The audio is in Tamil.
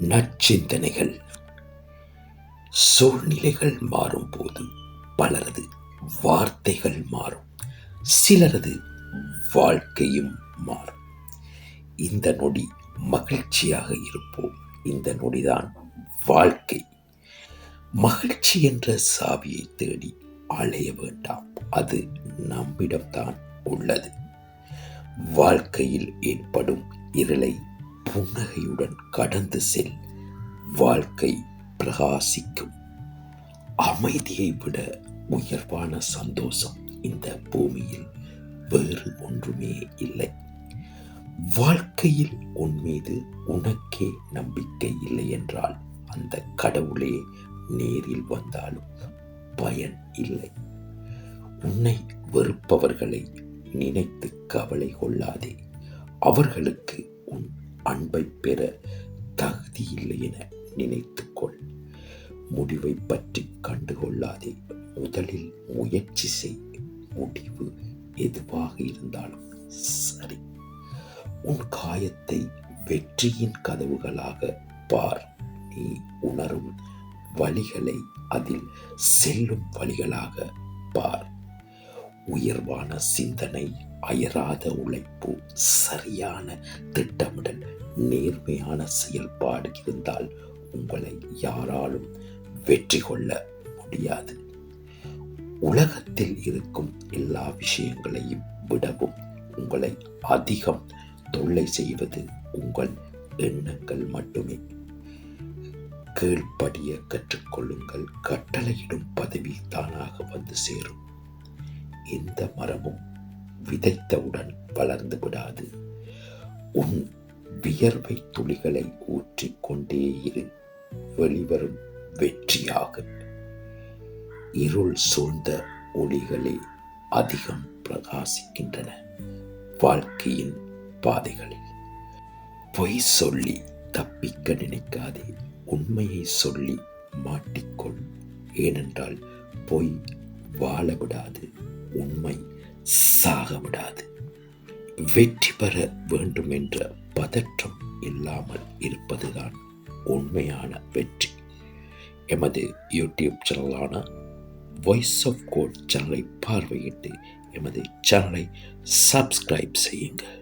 நற்சிந்தனைகள். சூழ்நிலைகள் மாறும் போது பலரது வார்த்தைகள் மாறும். சிலரது வாழ்க்கையும் மாறும். இந்த நொடி மகிழ்ச்சியாக இருப்போம். இந்த நொடிதான் வாழ்க்கை. மகிழ்ச்சி என்ற சாவியை தேடி அலைய வேண்டாம். அது நம்மிடம்தான் உள்ளது. வாழ்க்கையில் ஏற்படும் இருளை புன்னகையுடன் கடந்து செல். வாழ்க்கை பிரகாசிக்கும். அமைதியை விட உயர்வான சந்தோஷம் இந்த பூமியில் வேறு ஒன்றுமே இல்லை. வாழ்க்கையில் உன் மீது உனக்கே நம்பிக்கை இல்லை என்றால் அந்த கடவுளே நேரில் வந்தாலும் பயன் இல்லை. உன்னை வெறுப்பவர்களை நினைத்து கவலை கொள்ளாதே. அவர்களுக்கு உன் அன்பை பெற தகுதி இல்லை என நினைத்துக்கொள். முடிவை பற்றி கண்டுகொள்ளாதே. முதலில் முயற்சி செய். முடிவு எதுவாக இருந்தாலும் சரி. உன் காயத்தை வெற்றியின் கதவுகளாக பார். நீ உணரும் வழிகளை அதில் செல்லும் வழிகளாக பார். உயர்வான சிந்தனை அயராத உழைப்பு சரியான திட்டமிடல் நேர்மையான செயல்பாடு இருந்தால் உங்களை யாராலும் வெற்றி கொள்ள முடியாது. உலகத்தில் இருக்கும் எல்லா விஷயங்களையும் விடவும் உங்களை அதிகம் தொல்லை செய்வது உங்கள் எண்ணங்கள் மட்டுமே. கீழ்ப்படிய கற்றுக்கொள்ளுங்கள். கட்டளையிடும் பதவி தானாக வந்து சேரும். எந்த மரமும் விதைத்தவுடன் வளர்ந்து விடாது. உன் வியர்வை துளிகளை ஊற்றிக்கொண்டே இரு. வெளிவரும் வெற்றியாகும் இருள் சூழ்ந்த ஒளிகளே அதிகம் பிரகாசிக்கின்றன வாழ்க்கையின் பாதைகளில். பொய் சொல்லி தப்பிக்க நினைக்காதே. உண்மையை சொல்லி மாட்டிக்கொள். ஏனென்றால் பொய் வாழ விடாது. உண்மை சாக விடாது வெற்றி பெற வேண்டும் என்ற பதற்றம் இல்லாமல் இருப்பதுதான் உண்மையான வெற்றி. எமது யூடியூப் சேனலான வாய்ஸ் ஆஃப் கோட் சேனலை பார்வையிட்டு எமது சேனலை சப்ஸ்கிரைப் செய்யுங்கள்.